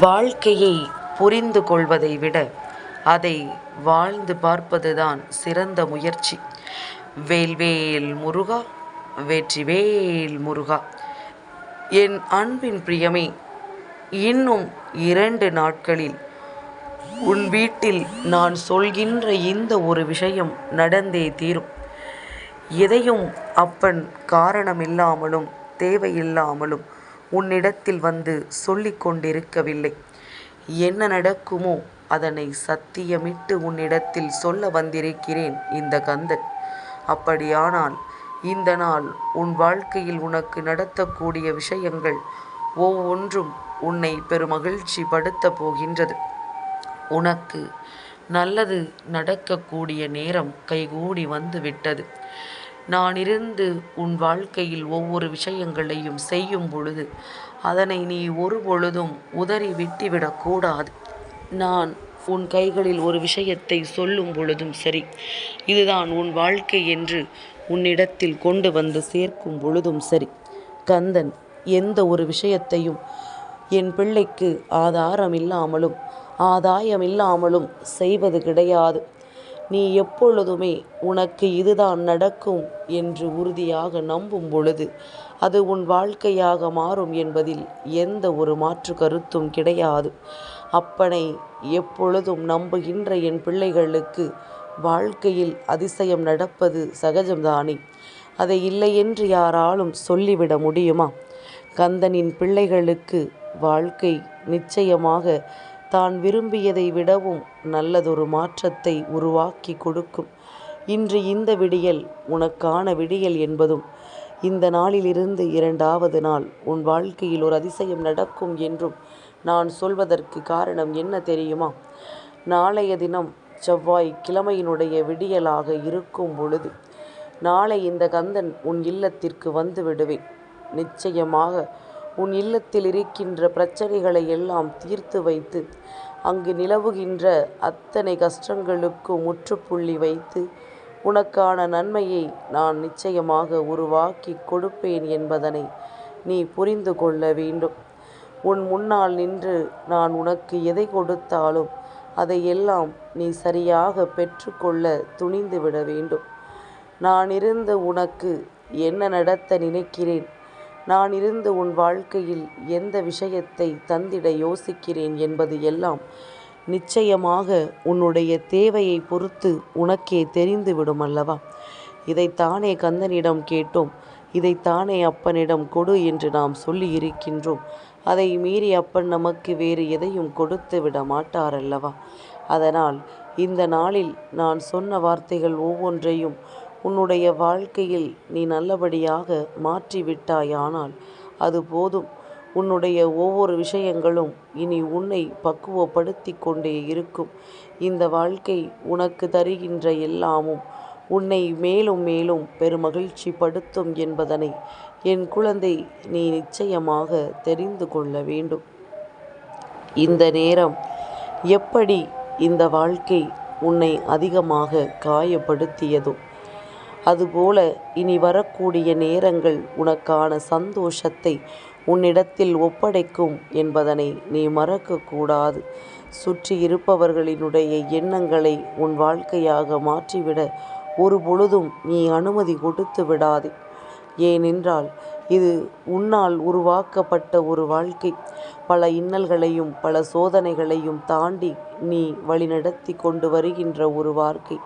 வாழ்க்கையை புரிந்து கொள்வதை விட அதை வாழ்ந்து பார்ப்பதுதான் சிறந்த முயற்சி. வேல்வேல் முருகா வெற்றிவேல் முருகா! என் அன்பின் பிரியமே இன்னும் இரண்டு நாட்களில் உன் வீட்டில் நான் சொல்கின்ற இந்த ஒரு விஷயம் நடந்தே தீரும். எதையும் அப்பன் காரணமில்லாமலும் தேவையில்லாமலும் உன்னிடத்தில் வந்து சொல்லிக் கொண்டிருக்கவில்லை. என்ன நடக்குமோ அதனை சத்தியமிட்டு உன்னிடத்தில் சொல்ல வந்திருக்கிறேன் இந்த கந்தன். அப்படியானால் இந்த நாள் உன் வாழ்க்கையில் உனக்கு நடத்தக்கூடிய விஷயங்கள் ஒவ்வொன்றும் உன்னை பெருமகிழ்ச்சி படுத்த போகின்றது. உனக்கு நல்லது நடக்கக்கூடிய நேரம் கைகூடி வந்து விட்டது. நான் இருந்து உன் வாழ்க்கையில் ஒவ்வொரு விஷயங்களையும் செய்யும் பொழுது அதனை நீ ஒரு பொழுதும் உதறி விட்டுவிடக்கூடாது நான் உன் கைகளில் ஒரு விஷயத்தை சொல்லும் பொழுதும் சரி இதுதான் உன் வாழ்க்கை என்று உன்னிடத்தில் கொண்டு வந்து சேர்க்கும் பொழுதும் சரி கந்தன் எந்த ஒரு விஷயத்தையும் என் பிள்ளைக்கு ஆதாரம் இல்லாமலும் ஆதாயம் இல்லாமலும் செய்வது கிடையாது. நீ எப்பொழுதுமே உனக்கு இதுதான் நடக்கும் என்று உறுதியாக நம்பும் பொழுது அது உன் வாழ்க்கையாக மாறும் என்பதில் எந்த ஒரு மாற்று கருத்தும் கிடையாது. அப்பனை எப்பொழுதும் நம்புகின்ற என் பிள்ளைகளுக்கு வாழ்க்கையில் அதிசயம் நடப்பது சகஜம்தானே. அதை இல்லையென்று யாராலும் சொல்லிவிட முடியுமா? கந்தனின் பிள்ளைகளுக்கு வாழ்க்கை நிச்சயமாக தான் விரும்பியதை விடவும் நல்லதொரு மாற்றத்தை உருவாக்கிக் கொடுக்கும். இன்று இந்த விடியல் உனக்கான விடியல் என்பதும் இந்த நாளிலிருந்து இரண்டாவது நாள் உன் வாழ்க்கையில் ஒரு அதிசயம் நடக்கும் என்றும் நான் சொல்வதற்கு காரணம் என்ன தெரியுமா? நாளைய தினம் செவ்வாய் கிழமையினுடைய விடியலாக இருக்கும் பொழுது நாளை இந்த கந்தன் உன் இல்லத்திற்கு வந்து விடுவேன். நிச்சயமாக உன் இல்லத்தில் இருக்கின்ற பிரச்சனைகளை எல்லாம் தீர்த்து வைத்து அங்கு நிலவுகின்ற அத்தனை கஷ்டங்களுக்கும் முற்றுப்புள்ளி வைத்து உனக்கான நன்மையை நான் நிச்சயமாக உருவாக்கிக் கொடுப்பேன் என்பதனை நீ புரிந்து கொள்ள வேண்டும். உன் முன்னால் நின்று நான் உனக்கு எதை கொடுத்தாலும் அதையெல்லாம் நீ சரியாக பெற்றுக்கொள்ள துணிந்து விட வேண்டும். நான் இருந்து உனக்கு என்ன நடத்த நினைக்கிறேன் நான் இருந்து உன் வாழ்க்கையில் எந்த விஷயத்தை தந்திட யோசிக்கிறேன் என்பது எல்லாம் நிச்சயமாக உன்னுடைய தேவையை பொறுத்து உனக்கே தெரிந்துவிடும் அல்லவா? இதைத்தானே கந்தனிடம் கேட்டோம். இதைத்தானே அப்பனிடம் கொடு என்று நாம் சொல்லி இருக்கின்றோம். அதை மீறி அப்பன் நமக்கு வேறு எதையும் கொடுத்து விட மாட்டாரல்லவா? அதனால் இந்த நாளில் நான் சொன்ன வார்த்தைகள் ஒவ்வொன்றையும் உன்னுடைய வாழ்க்கையில் நீ நல்லபடியாக மாற்றிவிட்டாயானால் அது போதும். உன்னுடைய ஒவ்வொரு விஷயங்களும் இனி உன்னை பக்குவப்படுத்தி கொண்டே இருக்கும். இந்த வாழ்க்கை உனக்கு தருகின்ற எல்லாமும் உன்னை மேலும் மேலும் பெருமகிழ்ச்சி படுத்தும் என்பதனை என் குழந்தை நீ நிச்சயமாக தெரிந்து கொள்ள வேண்டும். இந்த நேரம் எப்படி இந்த வாழ்க்கை உன்னை அதிகமாக காயப்படுத்தியதோ அதுபோல இனி வரக்கூடிய நேரங்கள் உனக்கான சந்தோஷத்தை உன்னிடத்தில் ஒப்படைக்கும் என்பதனை நீ மறக்கக்கூடாது சுற்றி இருப்பவர்களினுடைய எண்ணங்களை உன் வாழ்க்கையாக மாற்றிவிட ஒரு பொழுதும் நீ அனுமதி கொடுத்து விடாதே. ஏனென்றால் இது உன்னால் உருவாக்கப்பட்ட ஒரு வாழ்க்கை. பல இன்னல்களையும் பல சோதனைகளையும் தாண்டி நீ வழிநடத்திக் கொண்டு வருகின்ற ஒரு வாழ்க்கை.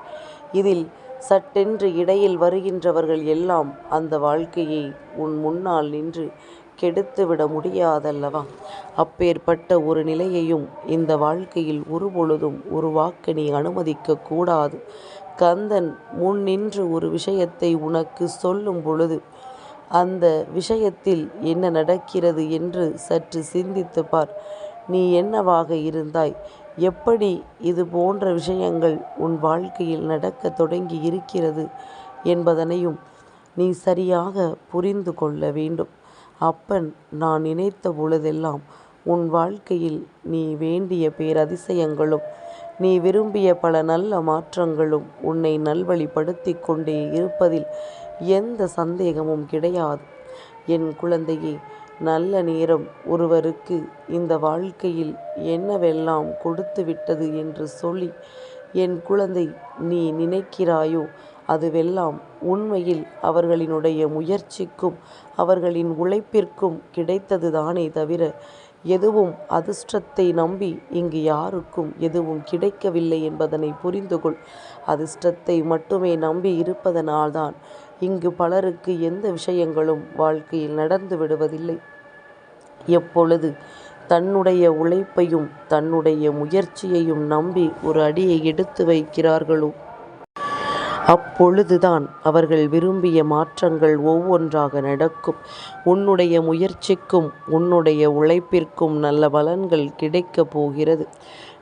இதில் சட்டென்று இடையில் வருகின்றவர்கள் எல்லாம் அந்த வாழ்க்கையை உன் முன்னால் நின்று கெடுத்துவிட முடியாதல்லவா? அப்பேற்பட்ட ஒரு நிலையையும் இந்த வாழ்க்கையில் ஒருபொழுதும் உருவாக்க நீ அனுமதிக்க கூடாது. கந்தன் முன் நின்று ஒரு விஷயத்தை உனக்கு சொல்லும் பொழுது அந்த விஷயத்தில் என்ன நடக்கிறது என்று சற்று சிந்தித்து பார். நீ என்னவாக இருந்தாய்? எப்படி இது போன்ற விஷயங்கள் உன் வாழ்க்கையில் நடக்கத் தொடங்கி இருக்கிறது என்பதனையும் நீ சரியாக புரிந்து கொள்ள வேண்டும். அப்பன் நான் நினைத்த பொழுதெல்லாம் உன் வாழ்க்கையில் நீ வேண்டிய பேரதிசயங்களும் நீ விரும்பிய பல நல்ல மாற்றங்களும் உன்னை நல்வழிப்படுத்திக் கொண்டே இருப்பதில் எந்த சந்தேகமும் கிடையாது. என் குழந்தையே நல்ல நேரம் ஒருவருக்கு இந்த வாழ்க்கையில் என்னவெல்லாம் கொடுத்து விட்டது என்று சொல்லி என் குழந்தை நீ நினைக்கிறாயோ? அதுவெல்லாம் உண்மையில் அவர்களினுடைய முயற்சிக்கும் அவர்களின் உழைப்பிற்கும் கிடைத்தது தானே தவிர எதுவும் அதிர்ஷ்டத்தை நம்பி இங்கு யாருக்கும் எதுவும் கிடைக்கவில்லை என்பதனை புரிந்துகொள். அதிர்ஷ்டத்தை மட்டுமே நம்பி இருப்பதனால்தான் இங்கு பலருக்கு எந்த விஷயங்களும் வாழ்க்கையில் நடந்து விடுவதில்லை. எப்பொழுது தன்னுடைய உழைப்பையும் தன்னுடைய முயற்சியையும் நம்பி ஒரு அடியை எடுத்து வைக்கிறார்களோ அப்பொழுதுதான் அவர்கள் விரும்பிய மாற்றங்கள் ஒவ்வொன்றாக நடக்கும். உன்னுடைய முயற்சிக்கும் உன்னுடைய உழைப்பிற்கும் நல்ல பலன்கள் கிடைக்கப் போகிறது.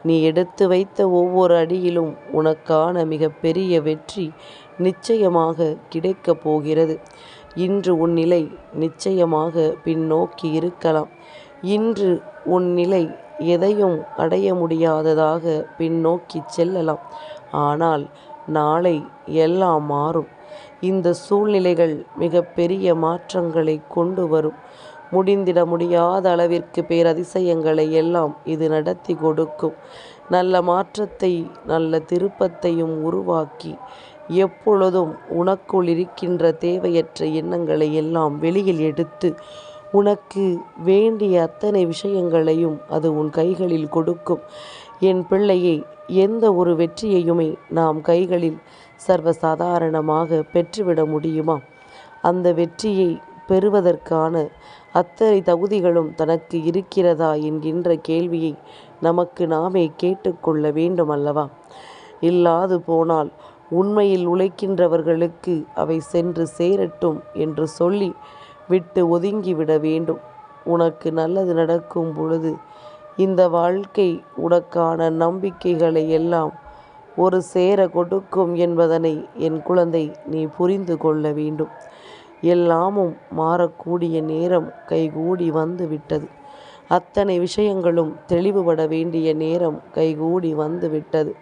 நீ எடுத்து வைத்த ஒவ்வொரு அடியிலும் உனக்கான மிகப்பெரிய வெற்றி நிச்சயமாக கிடைக்கப் போகிறது. இன்று உன் நிலை நிச்சயமாக பின்னோக்கி இருக்கலாம். இன்று உன் நிலை எதையும் அடைய முடியாததாக பின்னோக்கி செல்லலாம். ஆனால் நாளை எல்லாம் மாறும். இந்த சூழ்நிலைகள் மிக பெரிய மாற்றங்களை கொண்டு வரும். முடிந்திட முடியாத அளவிற்கு பேரதிசயங்களை எல்லாம் இது நடத்தி கொடுக்கும். நல்ல மாற்றத்தை நல்ல திருப்பத்தையும் உருவாக்கி எப்பொழுதும் உனக்குள் இருக்கின்ற தேவையற்ற எண்ணங்களை எல்லாம் வெளியில் எடுத்து உனக்கு வேண்டிய அத்தனை விஷயங்களையும் அது உன் கைகளில் கொடுக்கும். என் பிள்ளையை எந்த ஒரு வெற்றியையுமே நாம் கைகளில் சர்வசாதாரணமாக பெற்றுவிட முடியுமா? அந்த வெற்றியை பெறுவதற்கான அத்தனை தகுதிகளும் தனக்கு இருக்கிறதா என்கின்ற கேள்வியை நமக்கு நாமே கேட்டுக்கொள்ள வேண்டும் அல்லவா இல்லாது போனால் உண்மையில் உழைக்கின்றவர்களுக்கு அவை சென்று சேரட்டும் என்று சொல்லி விட்டு ஒதுங்கிவிட வேண்டும். உனக்கு நல்லது நடக்கும் பொழுது இந்த வாழ்க்கை உனக்கான நம்பிக்கைகளை எல்லாம் ஒரு சேர கொடுக்கும் என்பதனை என் குழந்தை நீ புரிந்து கொள்ள வேண்டும். எல்லாமும் மாறக்கூடிய நேரம் கைகூடி வந்து விட்டது அத்தனை விஷயங்களும் தெளிவுபட வேண்டிய நேரம் கைகூடி வந்து விட்டது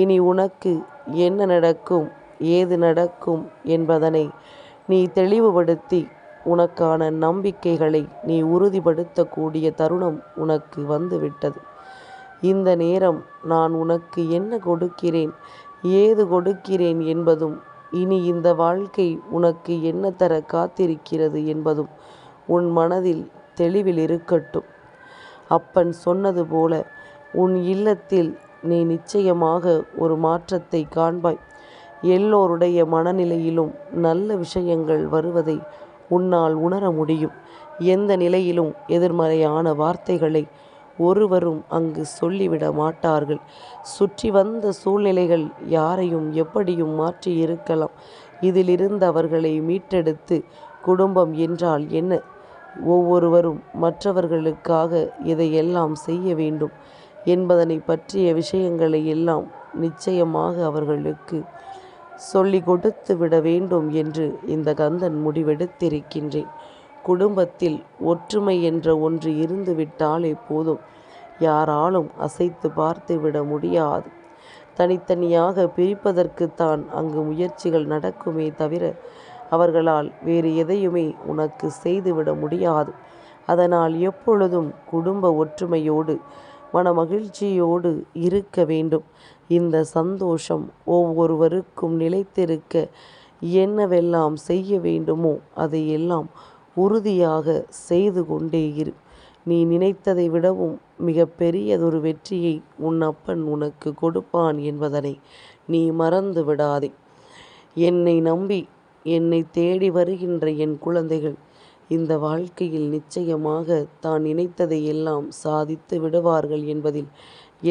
இனி உனக்கு என்ன நடக்கும் ஏது நடக்கும் என்பதனை நீ தெளிவுபடுத்தி உனக்கான நம்பிக்கைகளை நீ உறுதிப்படுத்தக்கூடிய தருணம் உனக்கு வந்துவிட்டது. இந்த நேரம் நான் உனக்கு என்ன கொடுக்கிறேன் ஏது கொடுக்கிறேன் என்பதும் இனி இந்த வாழ்க்கை உனக்கு என்ன தர காத்திருக்கிறது என்பதும் உன் மனதில் தெளிவில் இருக்கட்டும். அப்பன் சொன்னது போல உன் இல்லத்தில் நீ நிச்சயமாக ஒரு மாற்றத்தை காண்பாய். எல்லோருடைய மனநிலையிலும் நல்ல விஷயங்கள் வருவதை உன்னால் உணர முடியும். எந்த நிலையிலும் எதிர்மறையான வார்த்தைகளை ஒருவரும் அங்கு சொல்லிவிட மாட்டார்கள். சுற்றி வந்த சூழ்நிலைகள் யாரையும் எப்படியும் மாற்றி இருக்கலாம். இதிலிருந்து அவர்களை மீட்டெடுத்து குடும்பம் என்றால் என்ன? ஒவ்வொருவரும் மற்றவர்களுக்காக இதையெல்லாம் செய்ய வேண்டும். என்பதனை பற்றிய விஷயங்களை எல்லாம் நிச்சயமாக அவர்களுக்கு சொல்லி கொடுத்து விட வேண்டும் என்று இந்த கந்தன் முடிவெடுத்திருக்கின்றேன். குடும்பத்தில் ஒற்றுமை என்ற ஒன்று இருந்து விட்டாலே போதும். யாராலும் அசைத்து பார்த்து விட முடியாது. தனித்தனியாக பிரிப்பதற்குத்தான் அங்கு முயற்சிகள் நடக்குமே தவிர அவர்களால் வேறு எதையுமே உனக்கு செய்துவிட முடியாது. அதனால் எப்பொழுதும் குடும்ப ஒற்றுமையோடு மனமகிழ்ச்சியோடு இருக்க வேண்டும். இந்த சந்தோஷம் ஒவ்வொருவருக்கும் நிலைத்திருக்க என்னவெல்லாம் செய்ய வேண்டுமோ அதையெல்லாம் உறுதியாக செய்து கொண்டே இரு. நீ நினைத்ததை விடவும் மிக பெரியதொரு வெற்றியை உன் அப்பன் உனக்கு கொடுப்பான் என்பதனை நீ மறந்து விடாதே என்னை நம்பி என்னை தேடி வருகின்ற என் குழந்தைகள் இந்த வாழ்க்கையில் நிச்சயமாக தான் நினைத்ததை எல்லாம் சாதித்து விடுவார்கள் என்பதில்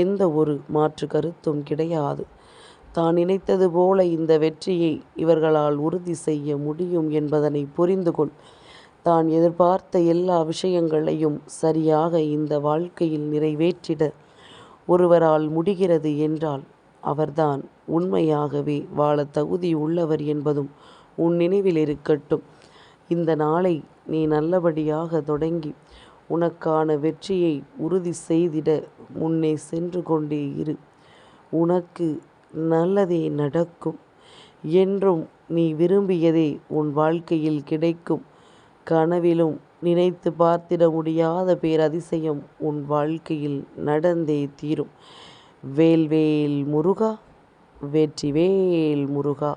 எந்த ஒரு மாற்று கருத்தும் கிடையாது. தான் நினைத்தது போல இந்த வெற்றியை இவர்களால் உறுதி செய்ய முடியும் என்பதனை புரிந்து கொள். தான் எதிர்பார்த்த எல்லா விஷயங்களையும் சரியாக இந்த வாழ்க்கையில் நிறைவேற்றிட ஒருவரால் முடிகிறது என்றால் அவர்தான் உண்மையாகவே வாழ தகுதி உள்ளவர் என்பதும் உன் நினைவில் இருக்கட்டும். இந்த நாளை நீ நல்லபடியாக தொடங்கி உனக்கான வெற்றியை உறுதி செய்திட முன்னே சென்று கொண்டே இரு. உனக்கு நல்லதே நடக்கும் என்றும் நீ விரும்பியதே உன் வாழ்க்கையில் கிடைக்கும். கனவிலும் நினைத்து பார்த்திட முடியாத பேரதிசயம் உன் வாழ்க்கையில் நடந்தே தீரும். வேல்வேல் முருகா வெற்றிவேல் முருகா.